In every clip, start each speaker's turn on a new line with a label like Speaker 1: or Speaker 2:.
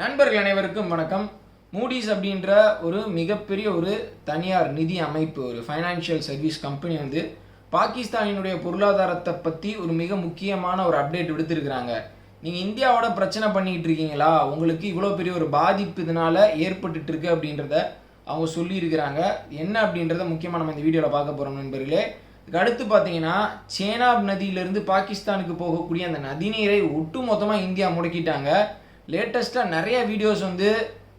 Speaker 1: நண்பர்கள் அனைவருக்கும் வணக்கம். மூடிஸ் அப்படின்ற ஒரு மிகப்பெரிய ஒரு தனியார் நிதி அமைப்பு ஒரு ஃபைனான்சியல் சர்வீஸ் கம்பெனி வந்து பாகிஸ்தானினுடைய பொருளாதாரத்தை பற்றி ஒரு மிக முக்கியமான ஒரு அப்டேட் விடுத்திருக்கிறாங்க. நீங்கள் இந்தியாவோட பிரச்சனை பண்ணிக்கிட்டு இருக்கீங்களா? உங்களுக்கு இவ்வளோ பெரிய ஒரு பாதிப்பு இதனால் ஏற்பட்டுட்டு இருக்கு அப்படின்றத அவங்க சொல்லியிருக்கிறாங்க. என்ன அப்படின்றத முக்கியமாக நம்ம இந்த வீடியோவில் பார்க்க போகிறோம் நண்பர்களே. அடுத்து பார்த்தீங்கன்னா சேனாப் நதியிலிருந்து பாகிஸ்தானுக்கு போகக்கூடிய அந்த நதிநீரை ஒட்டு மொத்தமாக இந்தியா முடக்கிட்டாங்க. லேட்டஸ்ட்டாக நிறைய வீடியோஸ் வந்து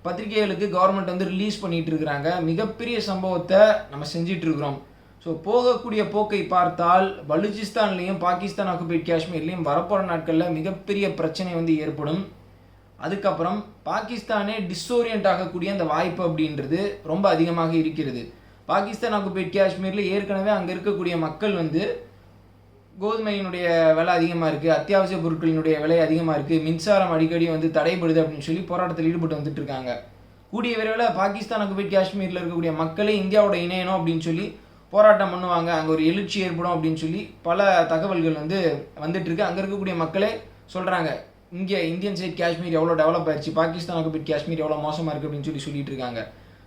Speaker 1: பத்திரிகைகளுக்கு கவர்மெண்ட் வந்து ரிலீஸ் பண்ணிகிட்டு இருக்கிறாங்க. மிகப்பெரிய சம்பவத்தை நம்ம செஞ்சிட்ருக்கிறோம் ஸோ போகக்கூடிய போக்கை பார்த்தால் பலுச்சிஸ்தான்லேயும் பாகிஸ்தான் ஆக்குபைட் காஷ்மீர்லேயும் வரப்போகிற நாட்களில் மிகப்பெரிய பிரச்சனை வந்து ஏற்படும். அதுக்கப்புறம் பாகிஸ்தானே டிஸ்ஓரியன்ட் ஆகக்கூடிய அந்த வாய்ப்பு அப்படின்றது ரொம்ப அதிகமாக இருக்கிறது. பாகிஸ்தான் ஆக்குபைட் காஷ்மீரில் ஏற்கனவே அங்கே இருக்கக்கூடிய மக்கள் வந்து கோதுமையினுடைய விலை அதிகமாக இருக்குது அத்தியாவசிய பொருட்களினுடைய விலை அதிகமாக இருக்குது மின்சாரம் அடிக்கடி வந்து தடைபடுது அப்படின்னு சொல்லி போராட்டத்தில் ஈடுபட்டு வந்துட்டு இருக்காங்க. கூடிய விரைவில் பாகிஸ்தான் போய் காஷ்மீரில் இருக்கக்கூடிய மக்களே இந்தியாவோட இணையணும் அப்படின்னு சொல்லி போராட்டம் பண்ணுவாங்க. அங்கே ஒரு எழுச்சி ஏற்படும் அப்படின்னு சொல்லி பல தகவல்கள் வந்து வந்துட்டுருக்கு அங்கே இருக்கக்கூடிய மக்களே சொல்கிறாங்க இங்கே இந்தியன் சைட் காஷ்மீர் எவ்வளோ டெவலப் ஆயிடுச்சு பாகிஸ்தான் போய் காஷ்மீர் எவ்வளோ மோசமாக இருக்குது அப்படின்னு சொல்லி சொல்லிட்டு இருக்காங்க.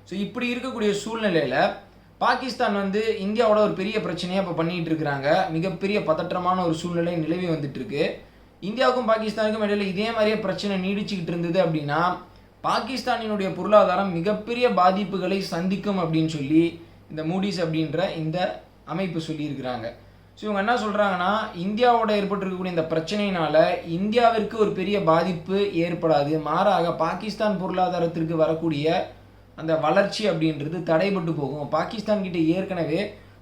Speaker 1: ஸோ இப்படி இருக்கக்கூடிய சூழ்நிலையில் பாகிஸ்தான் வந்து இந்தியாவோட ஒரு பெரிய பிரச்சனையாக இப்போ பண்ணிட்டு இருக்கிறாங்க. மிகப்பெரிய பதற்றமான ஒரு சூழ்நிலை நிலவி வந்துட்டு இருக்கு. இந்தியாவுக்கும் பாகிஸ்தானுக்கும் இடையில இதே மாதிரியே பிரச்சனை நீடிச்சுக்கிட்டு இருந்தது அப்படின்னா பாகிஸ்தானினுடைய பொருளாதாரம் மிகப்பெரிய பாதிப்புகளை சந்திக்கும் அப்படின்னு சொல்லி இந்த மூடிஸ் அப்படின்ற இந்த அமைப்பு சொல்லியிருக்கிறாங்க. ஸோ இவங்க என்ன சொல்கிறாங்கன்னா இந்தியாவோட ஏற்பட்டிருக்கக்கூடிய இந்த பிரச்சனையினால இந்தியாவிற்கு ஒரு பெரிய பாதிப்பு ஏற்படாது. மாறாக பாகிஸ்தான் பொருளாதாரத்திற்கு வரக்கூடிய அந்த வளர்ச்சி அப்படின்றது தடைபட்டு போகும். பாகிஸ்தான் கிட்ட ஏற்கனவே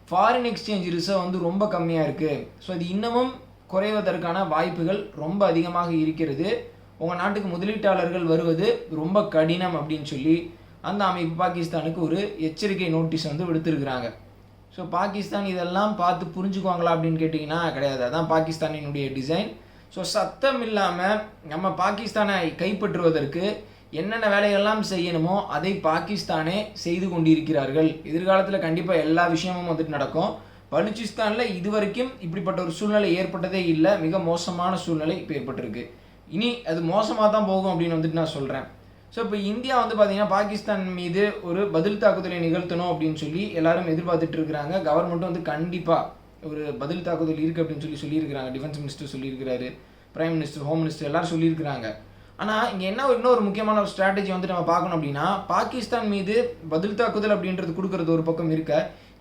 Speaker 1: ஃபாரின் எக்ஸ்சேஞ்ச் ரிசர்வ் வந்து ரொம்ப கம்மியாக இருக்குது ஸோ இது இன்னமும் குறைவதற்கான வாய்ப்புகள் ரொம்ப அதிகமாக இருக்கிறது. உங்கள் நாட்டுக்கு முதலீட்டாளர்கள் வருவது ரொம்ப கடினம் அப்படின்னு சொல்லி அந்த அமைப்பு பாகிஸ்தானுக்கு ஒரு எச்சரிக்கை நோட்டீஸ் வந்து விடுத்திருக்கிறாங்க. ஸோ பாகிஸ்தான் இதெல்லாம் பார்த்து புரிஞ்சுக்குவாங்களா அப்படின்னு கேட்டிங்கன்னா கிடையாது. அதான் பாகிஸ்தானினுடைய டிசைன் ஸோ சத்தம் இல்லாமல் நம்ம பாகிஸ்தானை கைப்பற்றுவதற்கு என்னென்ன வேலைகள்லாம் செய்யணுமோ அதை பாகிஸ்தானே செய்து கொண்டிருக்கிறார்கள். எதிர்காலத்தில் கண்டிப்பாக எல்லா விஷயமும் வந்துட்டு நடக்கும். பலூச்சிஸ்தானில் இதுவரைக்கும் இப்படிப்பட்ட ஒரு சூழ்நிலை ஏற்பட்டதே இல்லை. மிக மோசமான சூழ்நிலை இப்போ ஏற்பட்டிருக்கு. இனி அது மோசமாக தான் போகும் அப்படின்னு வந்துட்டு நான் சொல்கிறேன் ஸோ இப்போ இந்தியா வந்து பார்த்தீங்கன்னா பாகிஸ்தான் மீது ஒரு பதில் தாக்குதலை நிகழ்த்தணும் அப்படின்னு சொல்லி எல்லாரும் எதிர்பார்த்துட்டு இருக்கிறாங்க. கவர்மெண்ட்டும் வந்து கண்டிப்பாக ஒரு பதில் தாக்குதல் இருக்குது அப்படின்னு சொல்லி சொல்லியிருக்கிறாங்க. டிஃபென்ஸ் மினிஸ்டர் சொல்லியிருக்கிறாரு. பிரைம் மினிஸ்டர் ஹோம் மினிஸ்டர் எல்லாரும் சொல்லியிருக்கிறாங்க. ஆனால் இங்கே என்ன ஒரு இன்னொரு முக்கியமான ஒரு ஸ்ட்ராட்டஜி வந்து நம்ம பார்க்கணும் அப்படின்னா பாகிஸ்தான் மீது பதில் தாக்குதல் அப்படின்றது கொடுக்கறது ஒரு பக்கம் இருக்க.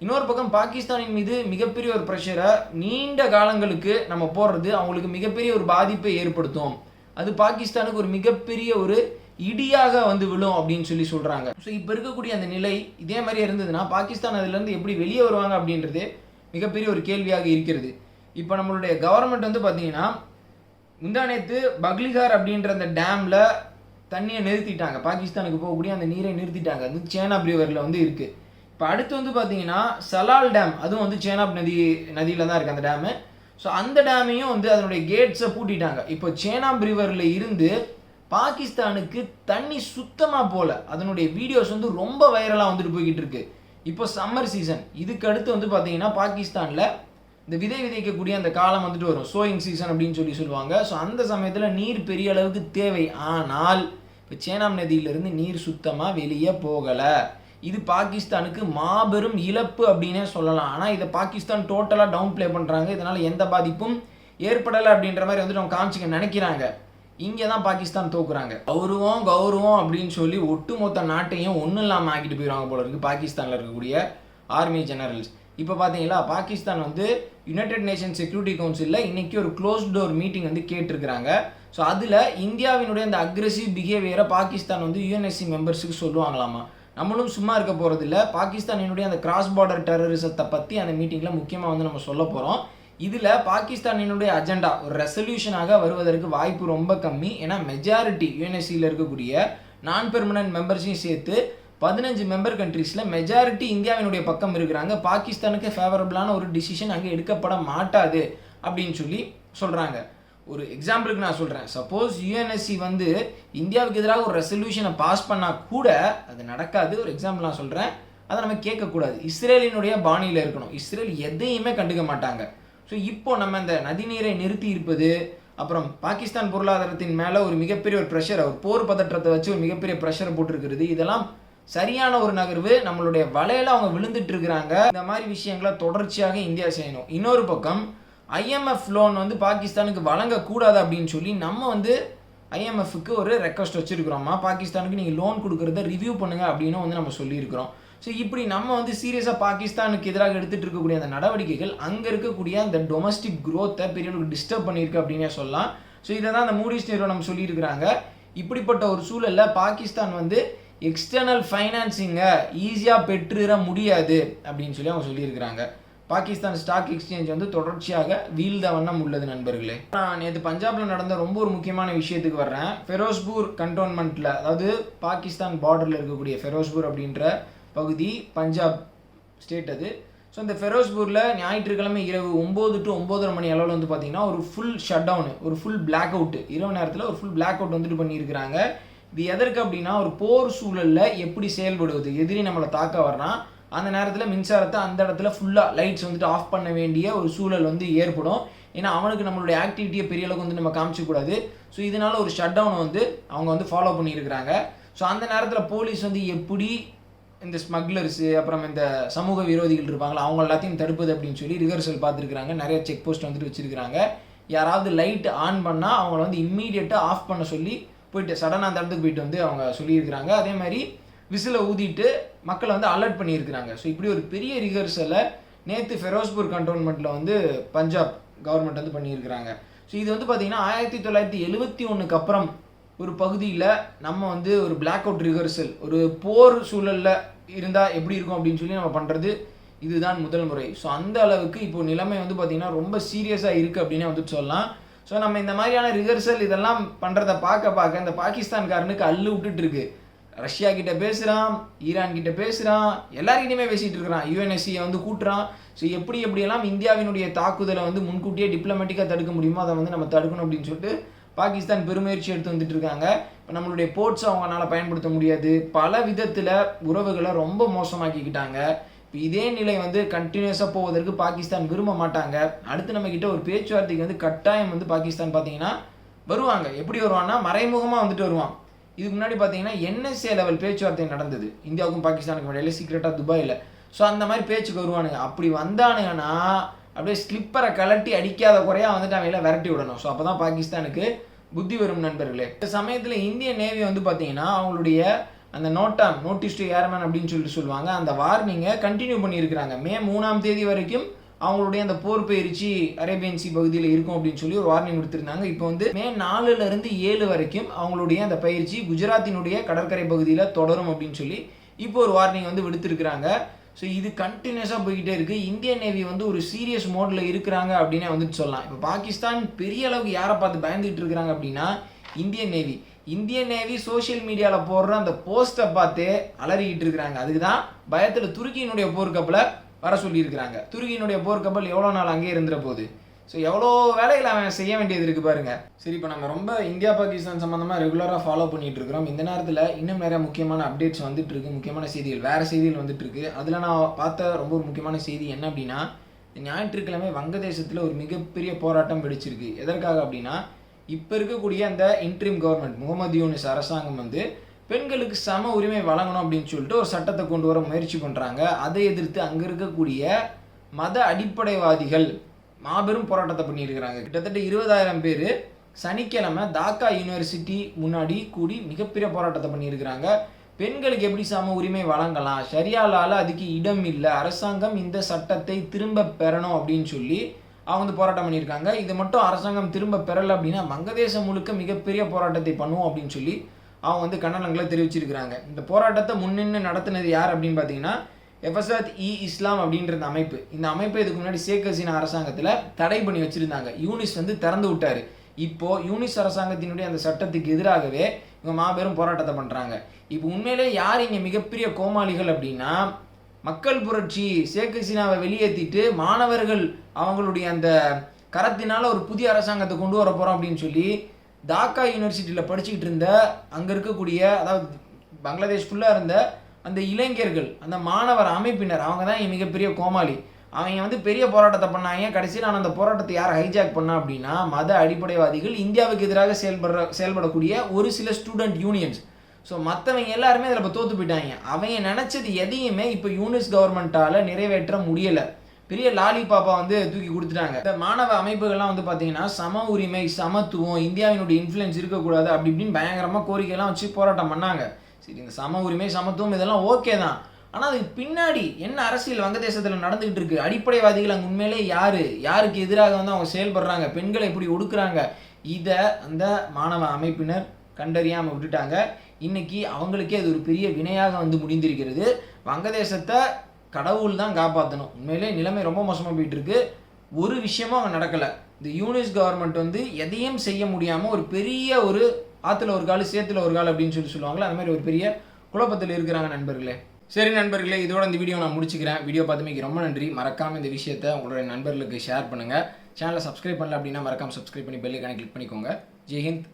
Speaker 1: இன்னொரு பக்கம் பாகிஸ்தானின் மீது மிகப்பெரிய ஒரு ப்ரெஷரை நீண்ட காலங்களுக்கு நம்ம போடுறது அவங்களுக்கு மிகப்பெரிய ஒரு பாதிப்பை ஏற்படுத்தும். அது பாகிஸ்தானுக்கு ஒரு மிகப்பெரிய ஒரு இடியாக வந்து விழும் அப்படின்னு சொல்லி சொல்கிறாங்க ஸோ இப்போ இருக்கக்கூடிய அந்த நிலை இதே மாதிரி இருந்ததுன்னா பாகிஸ்தான் அதுலேருந்து எப்படி வெளியே வருவாங்க அப்படின்றது மிகப்பெரிய ஒரு கேள்வியாக இருக்கிறது. இப்போ நம்மளுடைய கவர்மெண்ட் வந்து பார்த்தீங்கன்னா முந்தானேத்து பக்லிகார் அப்படின்ற அந்த டேமில் தண்ணியை நிறுத்திட்டாங்க. பாகிஸ்தானுக்கு போகக்கூடிய அந்த நீரை நிறுத்திட்டாங்க. அது சேனாப் ரிவரில் வந்து இருக்குது இப்போ அடுத்து வந்து பார்த்தீங்கன்னா சலால் டேம். அதுவும் வந்து சேனாப் நதி நதியில் தான் இருக்குது அந்த டேமு. ஸோ அந்த டேமையும் வந்து அதனுடைய கேட்ஸை பூட்டிட்டாங்க. இப்போ சேனாப் ரிவரில் இருந்து பாகிஸ்தானுக்கு தண்ணி சுத்தமாக போகல அதனுடைய வீடியோஸ் வந்து ரொம்ப வைரலாக வந்துட்டு போய்கிட்டு இருக்கு. இப்போ சம்மர் சீசன். இதுக்கு அடுத்து வந்து பார்த்தீங்கன்னா பாகிஸ்தானில் இந்த விதை விதைக்கக்கூடிய அந்த காலம் வந்துட்டு வரும். சோயிங் சீசன் அப்படின்னு சொல்லி சொல்லுவாங்க. ஸோ அந்த சமயத்தில் நீர் பெரிய அளவுக்கு தேவை. ஆனால் இப்போ சேனாம் நதியிலிருந்து நீர் சுத்தமாக வெளியே போகலை. இது பாகிஸ்தானுக்கு மாபெரும் இழப்பு அப்படின்னே சொல்லலாம். ஆனால் இதை பாகிஸ்தான் டோட்டலாக டவுன் ப்ளே பண்ணுறாங்க இதனால் எந்த பாதிப்பும் ஏற்படலை அப்படின்ற மாதிரி வந்துட்டு அவங்க காமிச்சிக்க நினைக்கிறாங்க. இங்கே தான் பாகிஸ்தான் தோக்குறாங்க. கௌரவம் கௌரவம் அப்படின்னு சொல்லி ஒட்டுமொத்த நாட்டையும் ஒன்றும் இல்லாமல் ஆக்கிட்டு போயிடுவாங்க போல இருக்குது பாகிஸ்தானில் இருக்கக்கூடிய ஆர்மி ஜெனரல்ஸ் இப்போ பார்த்தீங்களா பாகிஸ்தான் வந்து யுனைடெட் நேஷன் செக்யூரிட்டி கவுன்சிலில் இன்றைக்கி ஒரு க்ளோஸ் டோர் மீட்டிங் வந்து கேட்டிருக்கிறாங்க. ஸோ அதில் இந்தியாவினுடைய அந்த அக்ரெசிவ் பிஹேவியரை பாகிஸ்தான் வந்து யுஎன்எஸ்சி மெம்பர்ஸுக்கு சொல்லுவாங்களாமா? நம்மளும் சும்மா இருக்க போகிறதில்ல பாகிஸ்தானினுடைய அந்த கிராஸ் பார்டர் டெரரிசத்தை பற்றி அந்த மீட்டிங்கில் முக்கியமாக வந்து நம்ம சொல்ல போகிறோம் இதில் பாகிஸ்தானினுடைய அஜெண்டா ஒரு ரெசல்யூஷனாக வருவதற்கு வாய்ப்பு ரொம்ப கம்மி. ஏன்னா மெஜாரிட்டி யூஎன்எஸ்சியில் இருக்கக்கூடிய நான் பெர்மனன்ட் மெம்பர்ஸையும் சேர்த்து பதினஞ்சு மெம்பர் கண்ட்ரீஸில் மெஜாரிட்டி இந்தியாவினுடைய பக்கம் இருக்கிறாங்க. பாகிஸ்தானுக்கு ஃபேவரபிளான ஒரு டிசிஷன் அங்கே எடுக்கப்பட மாட்டாது அப்படின்னு சொல்லி சொல்கிறாங்க ஒரு எக்ஸாம்பிளுக்கு நான் சொல்கிறேன் சப்போஸ் யூஎன்எஸ்சி வந்து இந்தியாவுக்கு எதிராக ஒரு ரெசல்யூஷனை பாஸ் பண்ணால் கூட அது நடக்காது. ஒரு எக்ஸாம்பிள் நான் சொல்கிறேன் அதை நம்ம கேட்கக்கூடாது. இஸ்ரேலினுடைய பாணியில் இருக்கணும். இஸ்ரேல் எதையுமே கண்டுக்க மாட்டாங்க. ஸோ இப்போ நம்ம இந்த நதிநீரை நிறுத்தி இருப்பது அப்புறம் பாகிஸ்தான் பொருளாதாரத்தின் மேலே ஒரு மிகப்பெரிய ஒரு ப்ரெஷர் ஒரு போர் பதற்றத்தை வச்சு ஒரு மிகப்பெரிய ப்ரெஷரை போட்டிருக்கிறது இதெல்லாம் சரியான ஒரு நகர்வு. நம்மளுடைய வலையில அவங்க விழுந்துட்டு இருக்கிறாங்க. இந்த மாதிரி விஷயங்களை தொடர்ச்சியாக இந்தியா செய்யணும். இன்னொரு பக்கம் ஐஎம்எஃப் லோன் வந்து பாகிஸ்தானுக்கு வழங்கக்கூடாது அப்படின்னு சொல்லி நம்ம வந்து ஐஎம்எஃப்க்கு ஒரு ரெக்வஸ்ட் வச்சிருக்கிறோமா பாகிஸ்தானுக்கு நீங்கள் லோன் கொடுக்குறத ரிவ்யூ பண்ணுங்க அப்படின்னு வந்து நம்ம சொல்லியிருக்கிறோம். ஸோ இப்படி நம்ம வந்து சீரியஸாக பாகிஸ்தானுக்கு எதிராக எடுத்துகிட்டு இருக்கக்கூடிய அந்த நடவடிக்கைகள் அங்கே இருக்கக்கூடிய அந்த டொமஸ்டிக் க்ரோத்தை பெரிய அளவுக்கு டிஸ்டர்ப் பண்ணியிருக்கு அப்படின்னே சொல்லலாம். ஸோ இதை தான் அந்த மூடிஸ் நிறுவனம் சொல்லியிருக்கிறாங்க. இப்படிப்பட்ட ஒரு சூழலில் பாகிஸ்தான் வந்து எக்ஸ்டர்னல் ஃபைனான்சிங்கை ஈஸியாக பெற்றுற முடியாது அப்படின்னு சொல்லி அவங்க சொல்லியிருக்கிறாங்க. பாகிஸ்தான் ஸ்டாக் எக்ஸ்சேஞ்ச் வந்து தொடர்ச்சியாக வீழ்ந்த வண்ணம் உள்ளது நண்பர்களே. நான் நேற்று பஞ்சாபில் நடந்த ரொம்ப ஒரு முக்கியமான விஷயத்துக்கு வர்றேன். ஃபெரோஸ்பூர் கண்டோன்மெண்ட்டில் அதாவது பாகிஸ்தான் பார்டரில் இருக்கக்கூடிய ஃபெரோஸ்பூர் அப்படின்ற பகுதி பஞ்சாப் ஸ்டேட் அது. ஸோ இந்த ஃபெரோஸ்பூரில் ஞாயிற்றுக்கிழமை இரவு ஒம்பது டு ஒம்போதரை மணி அளவில் வந்து பார்த்திங்கன்னா ஒரு ஃபுல் ஷட் டவுனு ஒரு ஃபுல் பிளாக் அவுட்டு இரவு நேரத்தில் ஒரு ஃபுல் பிளாக் அவுட் வந்துட்டு பண்ணியிருக்கிறாங்க. இது எதற்கு அப்படின்னா ஒரு போர் சூழலில் எப்படி செயல்படுவது? எதிரி நம்மளை தாக்க வர்றான் அந்த நேரத்தில் மின்சாரத்தை அந்த இடத்துல ஃபுல்லாக லைட்ஸ் வந்துட்டு ஆஃப் பண்ண வேண்டிய ஒரு சூழல் வந்து ஏற்படும். ஏன்னா அவனுக்கு நம்மளுடைய ஆக்டிவிட்டியை பெரிய அளவுக்கு வந்து நம்ம காமிச்சக்கூடாது ஸோ இதனால ஒரு ஷட் டவுனை வந்து அவங்க வந்து ஃபாலோ பண்ணியிருக்கிறாங்க. ஸோ அந்த நேரத்தில் போலீஸ் வந்து எப்படி இந்த ஸ்மக்லர்ஸு அப்புறம் இந்த சமூக விரோதிகள் இருப்பாங்களா அவங்க எல்லாத்தையும் தடுப்பது அப்படின்னு சொல்லி ரிஹர்சல் பார்த்துருக்குறாங்க. நிறைய செக் போஸ்ட் வந்துட்டு வச்சுருக்கிறாங்க. யாராவது லைட் ஆன் பண்ணால் அவங்கள வந்து இம்மீடியட்டாக ஆஃப் பண்ண சொல்லி போயிட்டு சடனாக அந்த இடத்துக்கு போயிட்டு வந்து அவங்க சொல்லியிருக்கிறாங்க. அதே மாதிரி விசிலை ஊதிட்டு மக்களை வந்து அலர்ட் பண்ணியிருக்கிறாங்க. ஸோ இப்படி ஒரு பெரிய ரிஹர்சலை நேற்று ஃபெரோஸ்பூர் கண்டோன்மெண்ட்டில் வந்து பஞ்சாப் கவர்மெண்ட் வந்து பண்ணியிருக்கிறாங்க. ஸோ இது வந்து பார்த்திங்கன்னா ஆயிரத்தி தொள்ளாயிரத்தி எழுபத்தி ஒன்றுக்கு அப்புறம் ஒரு பகுதியில் நம்ம வந்து ஒரு பிளாக் அவுட் ரிஹர்சல் ஒரு போர் சூழலில் இருந்தால் எப்படி இருக்கும் அப்படின்னு சொல்லி நம்ம பண்ணுறது இதுதான் முதல் முறை. ஸோ அந்த அளவுக்கு இப்போ நிலைமை வந்து பார்த்திங்கன்னா ரொம்ப சீரியஸாக இருக்குது அப்படின்னே வந்து சொல்லலாம். ஸோ நம்ம இந்த மாதிரியான ரிஹர்சல் இதெல்லாம் பண்ணுறத பார்க்க பார்க்க இந்த பாகிஸ்தான்காரனுக்கு அள்ளு விட்டுட்டு இருக்கு. ரஷ்யா கிட்ட பேசுகிறான் ஈரான் கிட்ட பேசுகிறான் எல்லாருக்கிட்டையுமே பேசிகிட்டு இருக்கிறான். யூஎன்எஸ்சியை வந்து கூட்டுறான். ஸோ எப்படி எப்படியெல்லாம் இந்தியாவினுடைய தாக்குதலை வந்து முன்கூட்டியே டிப்ளமேட்டிக்காக தடுக்க முடியுமோ அதை வந்து நம்ம தடுக்கணும் அப்படின்னு சொல்லிட்டு பாகிஸ்தான் பெருமுயற்சி எடுத்து வந்துட்டு இருக்காங்க. இப்போ நம்மளுடைய போர்ட்ஸ் அவங்களால பயன்படுத்த முடியாது. பல விதத்தில் உறவுகளை ரொம்ப மோசமாக்கிக்கிட்டாங்க. இதே நிலை வந்து கண்டினியூஸாக போவதற்கு பாகிஸ்தான் விரும்ப மாட்டாங்க. அடுத்து நம்ம கிட்ட ஒரு பேச்சுவார்த்தைக்கு வந்து கட்டாயம் வந்து பாகிஸ்தான் பார்த்தீங்கன்னா வருவாங்க. எப்படி வருவான்னா மறைமுகமாக வந்துட்டு வருவான். இதுக்கு முன்னாடி பார்த்தீங்கன்னா என்எஸ்ஏ லெவல் பேச்சுவார்த்தை நடந்தது. இந்தியாவுக்கும் பாகிஸ்தானுக்கும் இடையில சீக்கிரட்டாக துபாயில். ஸோ அந்த மாதிரி பேச்சுக்கு வருவானுங்க. அப்படி வந்தானுங்கன்னா அப்படியே ஸ்லிப்பரை கலட்டி அடிக்காத குறையாக வந்துட்டு அவங்கள விரட்டி விடணும். ஸோ அப்போ தான் பாகிஸ்தானுக்கு புத்தி வரும் நண்பர்களே. இந்த சமயத்தில் இந்திய நேவி வந்து பார்த்தீங்கன்னா அவங்களுடைய அந்த நோட்டாம் நோட்டீஸ் டு ஏர்மேன் அப்படின்னு சொல்லிட்டு சொல்லுவாங்க. அந்த வார்னிங்கை கண்டினியூ பண்ணியிருக்கிறாங்க. மே மூணாம் தேதி வரைக்கும் அவங்களுடைய அந்த போர் பயிற்சி அரேபியன் சி பகுதியில் இருக்கும் அப்படின்னு சொல்லி ஒரு வார்னிங் கொடுத்துருந்தாங்க. இப்போ வந்து மே நாலுல இருந்து ஏழு வரைக்கும் அவங்களுடைய அந்த பயிற்சி குஜராத்தினுடைய கடற்கரை பகுதியில் தொடரும் அப்படின்னு சொல்லி இப்போ ஒரு வார்னிங் வந்து விடுத்திருக்கிறாங்க. ஸோ இது கண்டினியூஸாக போய்கிட்டே இருக்குது இந்தியன் நேவி வந்து ஒரு சீரியஸ் மோடில் இருக்கிறாங்க அப்படின்னே வந்துட்டு சொல்லலாம். இப்போ பாகிஸ்தான் பெரிய அளவுக்கு யாரை பார்த்து பயந்துகிட்டு இருக்கிறாங்க அப்படின்னா Indian navy Indian navy social மீடியாவில் போடுற அந்த போஸ்ட்டை பார்த்து அலறிக்கிட்டு இருக்கிறாங்க. அதுக்கு தான் பயத்தில் துருக்கியினுடைய போர்க்கப்பலை வர சொல்லியிருக்கிறாங்க. துருக்கியினுடைய போர்க்கப்பல் எவ்வளோ நாள் அங்கேயே இருந்துற போகுது ஸோ எவ்வளோ வேலைகள் அவன் செய்ய வேண்டியது இருக்குது பாருங்க. சரி இப்போ நம்ம ரொம்ப இந்தியா பாகிஸ்தான் சம்மந்தமாக ரெகுலராக ஃபாலோ பண்ணிட்டு இருக்கிறோம். இந்த நேரத்தில் இன்னும் நிறைய முக்கியமான அப்டேட்ஸ் வந்துட்டு இருக்கு. முக்கியமான செய்திகள் வேறு செய்திகள் வந்துட்டு இருக்கு. அதில் நான் பார்த்த ரொம்ப ஒரு முக்கியமான செய்தி என்ன அப்படின்னா ஞாயிற்றுக்கிழமை வங்கதேசத்தில் ஒரு மிகப்பெரிய போராட்டம் வெடிச்சிருக்கு. எதற்காக அப்படின்னா இப்போ இருக்கக்கூடிய அந்த இன்ட்ரீம் கவர்மெண்ட் முகமது யூனிஸ் அரசாங்கம் வந்து பெண்களுக்கு சம உரிமை வழங்கணும் அப்படின்னு சொல்லிட்டு ஒரு சட்டத்தை கொண்டு வர முயற்சி பண்ணுறாங்க அதை எதிர்த்து அங்கே இருக்கக்கூடிய மத அடிப்படைவாதிகள் மாபெரும் போராட்டத்தை பண்ணியிருக்கிறாங்க. கிட்டத்தட்ட இருபதாயிரம் பேர் சனிக்கிழமை தாக்கா யூனிவர்சிட்டி முன்னாடி கூடி மிகப்பெரிய போராட்டத்தை பண்ணியிருக்கிறாங்க. பெண்களுக்கு எப்படி சம உரிமை வழங்கலாம்? சரியாலால் அதுக்கு இடம் இல்லை. அரசாங்கம் இந்த சட்டத்தை திரும்ப பெறணும் அப்படின்னு சொல்லி அவங்க வந்து போராட்டம் பண்ணியிருக்காங்க. இது மட்டும் அரசாங்கம் திரும்ப பெறலை அப்படின்னா வங்கதேசம் முழுக்க மிகப்பெரிய போராட்டத்தை பண்ணுவோம் அப்படின்னு சொல்லி அவங்க வந்து கண்டனங்களை தெரிவிச்சிருக்கிறாங்க. இந்த போராட்டத்தை முன்னின்று நடத்தினது யார் அப்படின்னு பார்த்தீங்கன்னா எஃபசாத் இ இஸ்லாம் அப்படின்ற இந்த அமைப்பு. இந்த அமைப்பை இதுக்கு முன்னாடி ஷேக் ஹசீனா அரசாங்கத்தில் தடை பண்ணி வச்சிருந்தாங்க. யூனிஸ் வந்து திறந்து விட்டார். இப்போ யூனிஸ் அரசாங்கத்தினுடைய அந்த சட்டத்துக்கு எதிராகவே இவங்க மாபெரும் போராட்டத்தை பண்ணுறாங்க இப்போ உண்மையிலே யார் இங்கே மிகப்பெரிய கோமாளிகள் அப்படின்னா மக்கள் புரட்சி ஷேக் ஹசீனாவை வெளியேற்றிட்டு மாணவர்கள் அவங்களுடைய அந்த கரத்தினால் ஒரு புதிய அரசாங்கத்தை கொண்டு வர போகிறோம் அப்படின்னு சொல்லி தாக்கா யூனிவர்சிட்டியில் படிச்சுக்கிட்டு இருந்த அங்கே இருக்கக்கூடிய அதாவது பங்களாதேஷ் ஃபுல்லாக இருந்த அந்த இளைஞர்கள் அந்த மாணவர் அமைப்பினர் அவங்க தான் மிகப்பெரிய கோமாளி. அவங்க வந்து பெரிய போராட்டத்தை பண்ணாங்க. கடைசியில் நான் அந்த போராட்டத்தை யார் ஹைஜாக் பண்ணா அப்படின்னா மத அடிப்படைவாதிகள் இந்தியாவுக்கு எதிராக செயல்படுற செயல்படக்கூடிய ஒரு சில ஸ்டூடெண்ட் யூனியன்ஸ் ஸோ மற்றவங்க எல்லாருமே அதில் இப்போ தோத்து போயிட்டாங்க. அவங்க நினச்சது எதையுமே இப்போ யூனிஸ் கவர்மெண்ட்டால் நிறைவேற்ற முடியலை. பெரிய லாலி பாப்பா வந்து தூக்கி கொடுத்துட்டாங்க. இந்த மாணவ அமைப்புகள்லாம் வந்து பார்த்தீங்கன்னா சம உரிமை சமத்துவம் இந்தியாவினுடைய இன்ஃப்ளூயன்ஸ் இருக்கக்கூடாது அப்படி இப்படின்னு பயங்கரமாக கோரிக்கைலாம் வச்சு போராட்டம் பண்ணாங்க. சரி இந்த சம உரிமை சமத்துவம் இதெல்லாம் ஓகே தான். ஆனால் அதுக்கு பின்னாடி என்ன அரசியல் வங்கதேசத்தில் நடந்துகிட்டு இருக்கு? அடிப்படைவாதிகள் அங்கே உண்மையிலே யார்? யாருக்கு எதிராக வந்து அவங்க செயல்படுறாங்க? பெண்களை எப்படி ஒடுக்குறாங்க? இதை அந்த மாணவ அமைப்பினர் கண்டறியாமல் விட்டுட்டாங்க. இன்னைக்கு அவங்களுக்கே அது ஒரு பெரிய வினையாக வந்து முடிந்திருக்கிறது. வங்கதேசத்தை கடவுள் தான் காப்பாற்றணும் உண்மையிலே நிலைமை ரொம்ப மோசமாக போயிட்டு இருக்கு ஒரு விஷயமும் அவங்க நடக்கலை. இந்த யூனிஸ் கவர்மெண்ட் வந்து எதையும் செய்ய முடியாமல் ஒரு பெரிய ஒரு ஆற்றுல ஒரு கால் சேத்துல ஒரு கால் அப்படின்னு சொல்லி சொல்லுவாங்களே அந்த மாதிரி ஒரு பெரிய குழப்பத்தில் இருக்கிறாங்க நண்பர்களே. சரி நண்பர்களே இதோட இந்த வீடியோ நான் முடிச்சுக்கிறேன். வீடியோ பார்த்தமைக்கு ரொம்ப நன்றி. மறக்காமல் இந்த விஷயத்தை உங்களுடைய நண்பர்களுக்கு ஷேர் பண்ணுங்கள் சேனலை சப்ஸ்கிரைப் பண்ணல அப்படின்னா மறக்காமல் சப்ஸ்கிரைப் பண்ணி பெல்லைக்கான கிளிக் பண்ணிக்கோங்க. ஜெய்ஹிந்த்